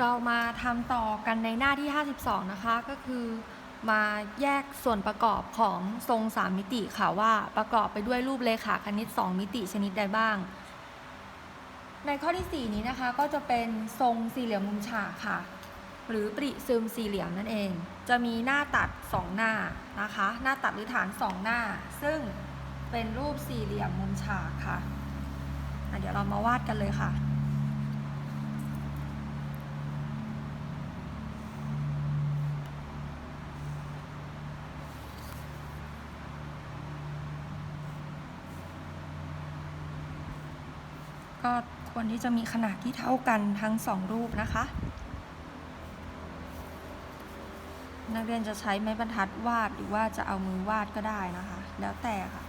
เรามาทำต่อกันในหน้าที่ 52 นะคะ ก็คือมาแยกส่วนประกอบของทรง 3 มิติค่ะว่าประกอบไปด้วยรูปเลขาคณิต 2 มิติชนิดใดบ้าง ในข้อที่ 4 นี้นะคะก็จะเป็นทรงสี่เหลี่ยมมุมฉากค่ะ หรือปริซึมสี่เหลี่ยมนั่นเอง จะมีหน้าตัด 2 หน้านะคะ หน้าตัดหรือฐาน 2 หน้า ซึ่งเป็นรูปสี่เหลี่ยมมุมฉากค่ะอะเดี๋ยวเรามาวาดกันเลยค่ะ ก็ควรที่จะมีขนาดที่เท่ากันทั้งสองรูปนะคะ นักเรียนจะใช้ไม้บรรทัดวาดหรือว่าจะเอามือวาดก็ได้นะคะ แล้วแต่ค่ะ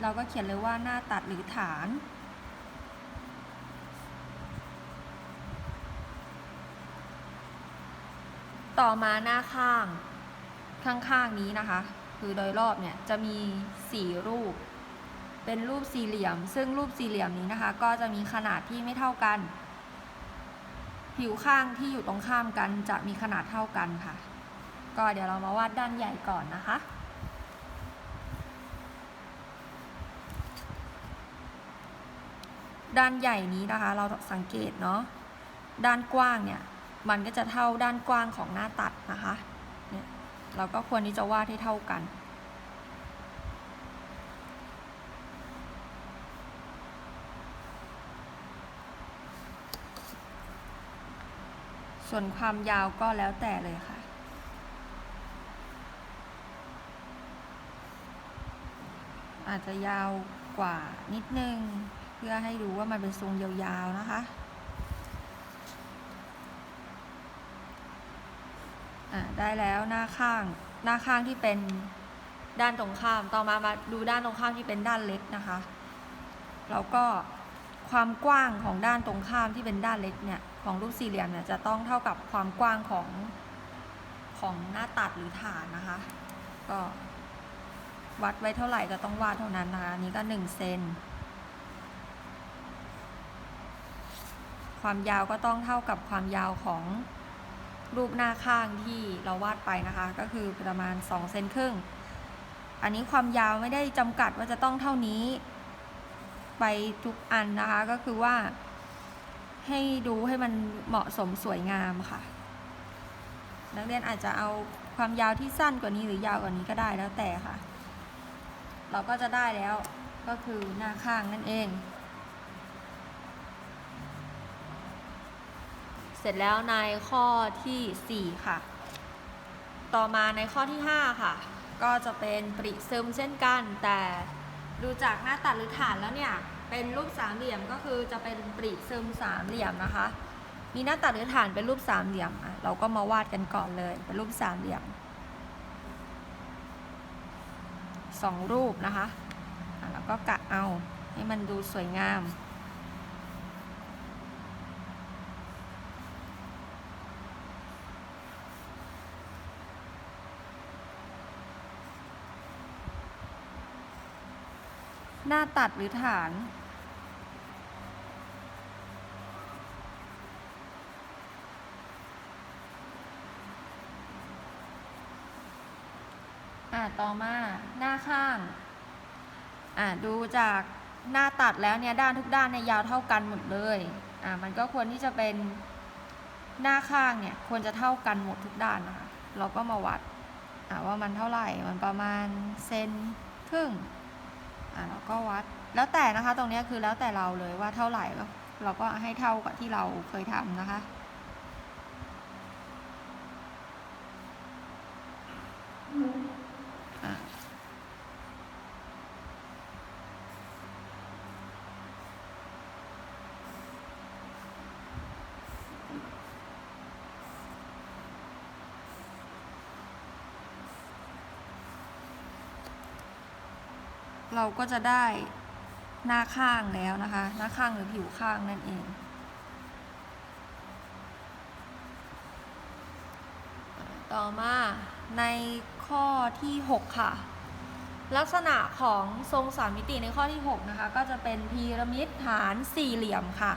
เราก็เขียนเลยว่าหน้าตัดหรือฐานต่อมาหน้าข้างข้างๆนี้นะคะ คือโดยรอบเนี่ย จะมีสี่รูป เป็นรูปสี่เหลี่ยม ซึ่งรูปสี่เหลี่ยมนี้นะคะ ก็จะมีขนาดที่ไม่เท่ากัน ผิวข้างที่อยู่ตรงข้ามกันจะมีขนาดเท่ากันค่ะ ก็เดี๋ยวเรามาวาดด้านใหญ่ก่อนนะคะด้านใหญ่นี้นะคะเราสังเกตเนาะด้านกว้างเนี่ยมันก็จะเท่าด้านกว้างของหน้าตัดนะคะเนี่ยเราก็ควรที่จะวาดให้เท่ากัน ส่วนความยาวก็แล้วแต่เลยค่ะ อาจจะยาวกว่านิดนึง เพื่อให้ดูว่ามันเป็นทรงยาวๆนะคะอ่าได้แล้วหน้าข้างหน้าข้างที่เป็นด้านตรงข้าม ต่อมามาดูด้านตรงข้ามที่เป็นด้านเล็กนะคะ แล้วก็ความกว้างของด้านตรงข้ามที่เป็นด้านเล็กเนี่ย ของรูปสี่เหลี่ยมเนี่ยจะต้องเท่ากับความกว้างของของหน้าตัดหรือฐานนะคะ ก็วัดไว้เท่าไหร่ก็ต้องวาดเท่านั้นนะคะนี้ก็หนึ่งเซนความยาวก็ต้องเท่ากับความยาวของรูปหน้าข้างที่เราวาดไปนะคะ ก็คือประมาณ2เซนครึ่ง อันนี้ความยาวไม่ได้จำกัดว่าจะต้องเท่านี้ ไปทุกอันนะคะก็คือว่า ให้ดูให้มันเหมาะสมสวยงามค่ะ นักเรียนอาจจะเอาความยาวที่สั้นกว่านี้หรือยาวกว่านี้ก็ได้แล้วแต่ค่ะ เราก็จะได้แล้วก็คือหน้าข้างนั่นเอง เสร็จแล้วในข้อทีสี่4 ค่ะ ต่อมาในข้อที่ 5 ค่ะ ก็จะเป็นปริซึมเช่นกันแต่ดูจากหน้าตัดหรือฐานแล้วเนี่ย เป็นรูปสามเหลี่ยมก็คือจะเป็นปริซึมสามเหลี่ยมนะคะ มีหน้าตัดหรือฐานเป็นรูปสามเหลี่ยมอะเราก็มาวาดกันก่อนเลยเป็นรูปสามเหลี่ยมสองรูปนะคะอะแล้วก็กะเอาให้มันดูสวยงาม หน้าตัดหรือฐาน ต่อมาหน้าข้างอ่าดูจากหน้าตัดแล้วเนี่ยด้านทุกด้านเนี่ยยาวเท่ากันหมดเลยอ่ามันก็ควรที่จะเป็นหน้าข้างเนี่ยควรจะเท่ากันหมดทุกด้านนะคะเราก็มาวัดอ่าว่ามันเท่าไหร่มันประมาณเซนครึ่งอ่าเราก็วัดแล้วแต่นะคะตรงนี้คือแล้วแต่เราเลยว่าเท่าไหร่เราก็ให้เท่ากับที่เราเคยทำนะคะ เราก็จะได้หน้าข้างแล้วนะคะ หน้าข้างหรือผิวข้างนั่นเอง ต่อมาในข้อที่ 6 ค่ะ ลักษณะของทรงสามมิติในข้อที่ 6 นะคะ ก็จะเป็นพีระมิดฐานสี่เหลี่ยมค่ะ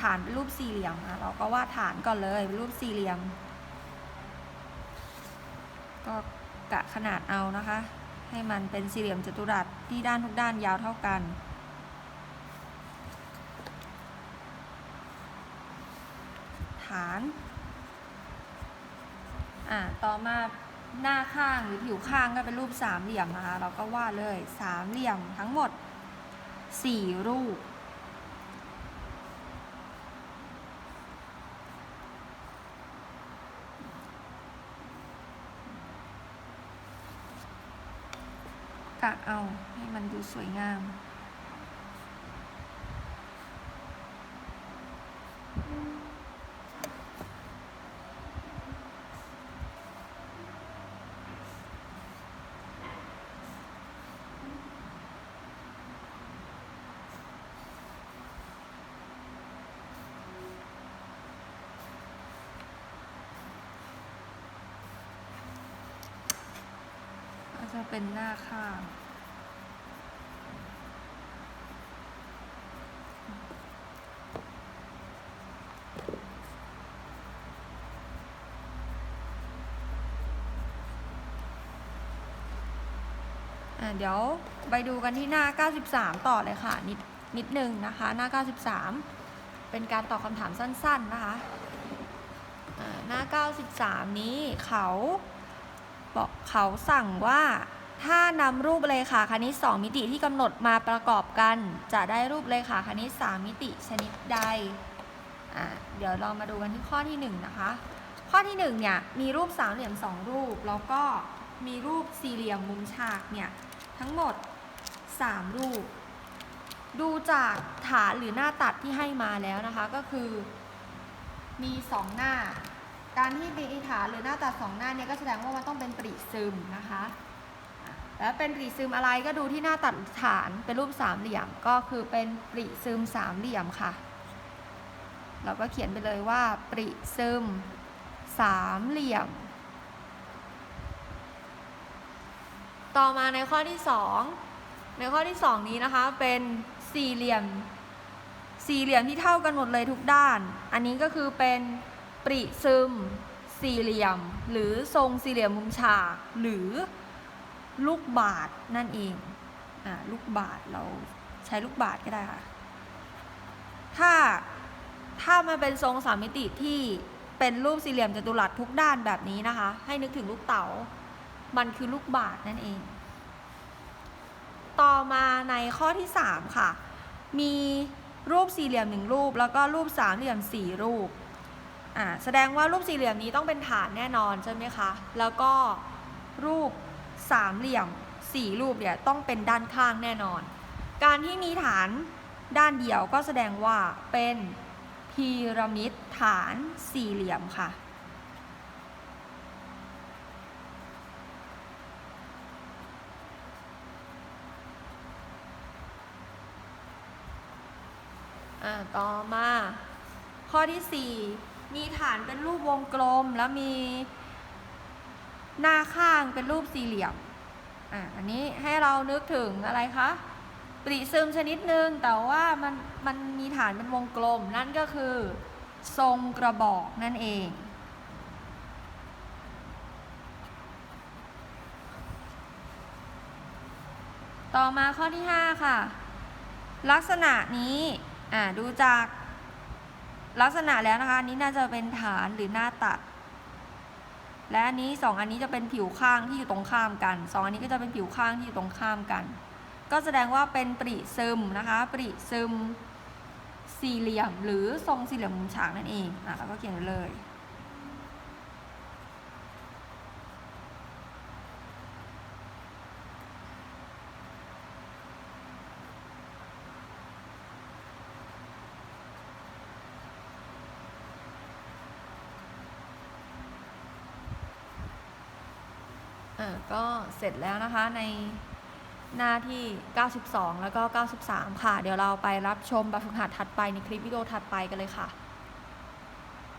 ฐานเป็นรูปสี่เหลี่ยมอะเราก็วาดฐานก่อนเลยเป็นรูปสี่เหลี่ยม ก็กะขนาดเอานะคะ ให้มันเป็นสี่เหลี่ยมจัตุรัสที่ด้านทุกด้านยาวเท่ากัน ฐานอ่าต่อมาหน้าข้างหรือผิวข้างก็เป็นรูปสามเหลี่ยมนะคะ เราก็วาดเลยสามเหลี่ยมทั้งหมดสี่รูปะเอาให้มันดูสวยงาม จะเป็นหน้าข้าง เดี๋ยวไปดูกันที่หน้า 93 ต่อเลยค่ะ นิดนิดนึงนะคะ หน้า 93 เป็นการตอบคำถามสั้น ๆ นะคะอ่าหน้า 93 นี้เขา บอกเขาสั่งว่า ถ้านำรูปเรขาคณิต 2 มิติที่กำหนดมาประกอบกัน จะได้รูปเรขาคณิต 3 มิติชนิดใดอะเดี๋ยวเรามาดูกันที่ข้อที่ 1 นะคะ ข้อที่1เนี่ยมีรูปสามเหลี่ยม 2 รูป แล้วก็มีรูปสี่เหลี่ยมมุมฉากเนี่ยทั้งหมด 3 รูป ดูจากฐานหรือหน้าตัดที่ให้มาแล้วนะคะก็คือมี 2 หน้า การที่มีฐานหรือหน้าตัด2หน้าเนี่ยก็แสดงว่ามันต้องเป็นปริซึมนะคะ แล้วเป็นปริซึมอะไรก็ดูที่หน้าตัดฐานเป็นรูปสามเหลี่ยมก็คือเป็นปริซึมสามเหลี่ยมค่ะ เราก็เขียนไปเลยว่าปริซึมสามเหลี่ยม ต่อมาในข้อที่2ในข้อที่2นี้นะคะเป็นสี่เหลี่ยม สี่เหลี่ยมที่เท่ากันหมดเลยทุกด้าน อันนี้ก็คือเป็น ปริซึม สี่เหลี่ยม หรือทรงสี่เหลี่ยมมุมฉากหรือลูกบาศนั่นเองอ่าลูกบาศเราใช้ลูกบาศก็ได้ค่ะ ถ้าถ้ามันเป็นทรงสามมิติที่เป็นรูปสี่เหลี่ยมจัตุรัสทุกด้านแบบนี้นะคะ ให้นึกถึงลูกเต๋า มันคือลูกบาศนั่นเอง ต่อมาในข้อที่ 3 ค่ะ มีรูปสี่เหลี่ยมหนึ่งรูป แล้วก็รูปสามเหลี่ยมสี่รูป อ่าแสดงว่ารูปสี่เหลี่ยมนี้ต้องเป็นฐานแน่นอนใช่ไหมคะ แล้วก็รูปสามเหลี่ยมสี่รูปเนี่ยต้องเป็นด้านข้างแน่นอน การที่มีฐานด้านเดียวก็แสดงว่าเป็นพีระมิดฐานสี่เหลี่ยมค่ะ ต่อมา ข้อที่ 4 มีฐานเป็นรูปวงกลม แล้วมีหน้าข้างเป็นรูปสี่เหลี่ยม อ่าอันนี้ให้เรานึกถึงอะไรคะ ปริซึมชนิดหนึ่งแต่ว่ามันมันมีฐานเป็นวงกลม นั่นก็คือ ทรงกระบอกนั่นเอง ต่อมาข้อที่ 5 ค่ะ ลักษณะนี้ อ่าดูจาก ลักษณะแล้วนะคะอันนี้น่าจะเป็นฐานหรือหน้าตัด และอันนี้สองอันนี้จะเป็นผิวข้างที่อยู่ตรงข้ามกันสองอันนี้ก็จะเป็นผิวข้างที่อยู่ตรงข้ามกัน ก็แสดงว่าเป็นปริซึมนะคะปริซึมสี่เหลี่ยมหรือทรงสี่เหลี่ยมมุมฉากนั่นเองอะเราก็เขียนเลย อก็เสร็จแล้วนะคะในหน้าที่ 92 แล้วก็ 93 ค่ะ เดี๋ยวเราไปรับชมแบบฝึกหัดถัดไปในคลิปวิดีโอถัดไปกันเลยค่ะ